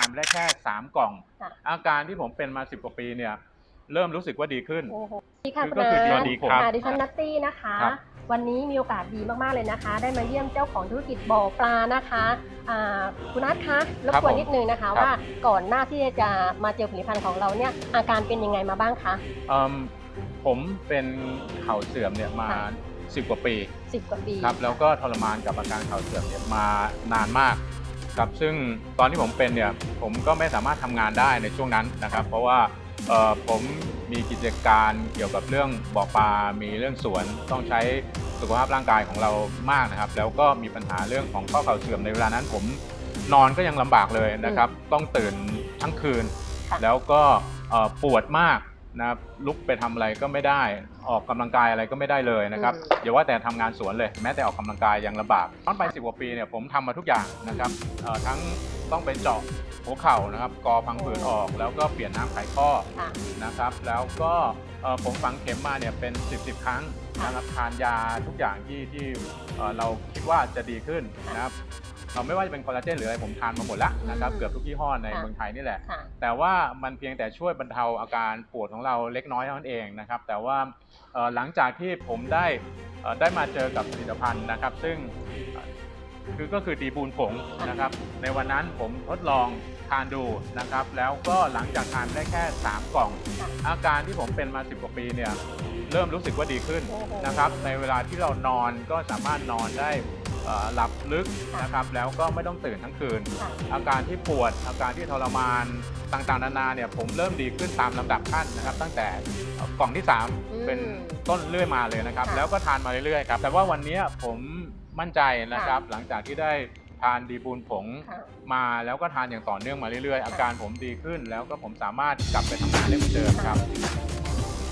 านไปได้แค่3กล่อง ค่ะ อาการที่ผมเป็นมา10กว่าปีเนี่ยเริ่มรู้สึกว่าดีขึ้น โอ้โหดีค่ะคือคุณก็คือเอิสวัร์สธดีครับค่ะดิฉันนัตตี้นะคะ ครับ วันนี้มีโอกาสดีมากๆเลยนะคะ ได้มาเยี่ยมเจ้าของธุรกิจบ่อปลานะคะอ่าคุณนัทคะรบกวนนิดนึงนะคะ ว่าก่อนหน้าที่จะมาเจอผลิตภัณฑ์ของเราเนี่ยอาการเป็นยังไงมาบ้างคะ เอิ่มผมเป็นเข่าเสื่อมเนี่ยมาค่ะ10กว่าปีสิบกว่าปี ครับแล้วก็ทรมานกับอาการเข่าเสื่อมเนี่ยมานานมาก ครับซึ่งตอนที่ผมเป็นเนี่ยผมก็ไม่สามารถทำงานได้ในช่วงนั้นนะครับ เพราะว่าเอ่อผมมีกิจการเกี่ยวกับเรื่องบ่อปลา มีเรื่องสวนต้องใช้สุขภาพร่างกายของเรามากนะครับ แล้วก็มีปัญหาเรื่องของข้อเข่าเสื่อมในเวลานั้น ผมนอนก็ยังลำบากเลยนะครับ ต้องตื่นทั้งคืนค่ะแล้วก็เอ่อปวดมาก นะครับลุกไปทำอะไรก็ไม่ได้ออกกำลังกายอะไรก็ไม่ได้เลยนะครับอืมอย่าว่าแต่ทำงานสวนเลย แม้แต่ออกกำลังกายยังลำบากตอนไป10กว่าปีเนี่ยผมทำมาทุกอย่างนะครับเอ่อทั้งต้องไปเจาะหัวเข่านะครับกอพังผืดออก แล้วก็เปลี่ยนน้ำไขข้อค่ะนะครับ แล้วก็เอ่อผมฝังเข็มมาเนี่ยเป็น 10 10ครั้งนะครับทานยาทุกอย่างที่ที่เอ่อเราคิดว่าจะดีขึ้นนะครับ เอ่อไม่ว่าจะเป็นคอลลาเจนหรืออะไรผมทานมาหมดแล้วนะครับอืมเกือบทุกยี่ห้อในค่ะเมืองไทยนี่แหละค่ะแต่ว่ามันเพียงแต่ช่วยบรรเทาอาการปวดของเราเล็กน้อยเท่านั้นเองนะครับแต่ว่าเอ่อหลังจากที่ผมได้เอ่อได้มาเจอกับผลิตภัณฑ์นะครับ ซึ่งเอ่อคือก็คือดีบูนผงนะครับ ในวันนั้นผมทดลองทานดูนะครับ แล้วก็หลังจากทานได้แค่ 3 กล่องค่ะอาการที่ผมเป็นมา 10 กว่าปีเนี่ยเริ่มรู้สึกว่าดีขึ้นโอ้โหนะครับ ในเวลาที่เรานอนก็สามารถนอนได้เอ่อ หลับลึกค่ะนะครับแล้วก็ไม่ต้องตื่นทั้งคืนค่ะอาการที่ปวดอาการที่ทรมานต่างๆนานาเนี่ยผมเริ่มดีขึ้นตามลำดับขั้นนะครับ ตั้งแต่เอ่อกล่องที่อืม3เป็นต้นเรื่อยมาเลยนะครับค่ะแล้วก็ทานมาเรื่อยๆครับแต่ว่าวันนี้ผมมั่นใจนะครับ หลังจากที่ได้ทานดีบูนผงค่ะมาแล้วก็ทานอย่างต่อเนื่องมาเรื่อยๆ อาการผมดีขึ้น แล้วก็ผมสามารถกลับไปทำงานได้เหมือนเดิมครับ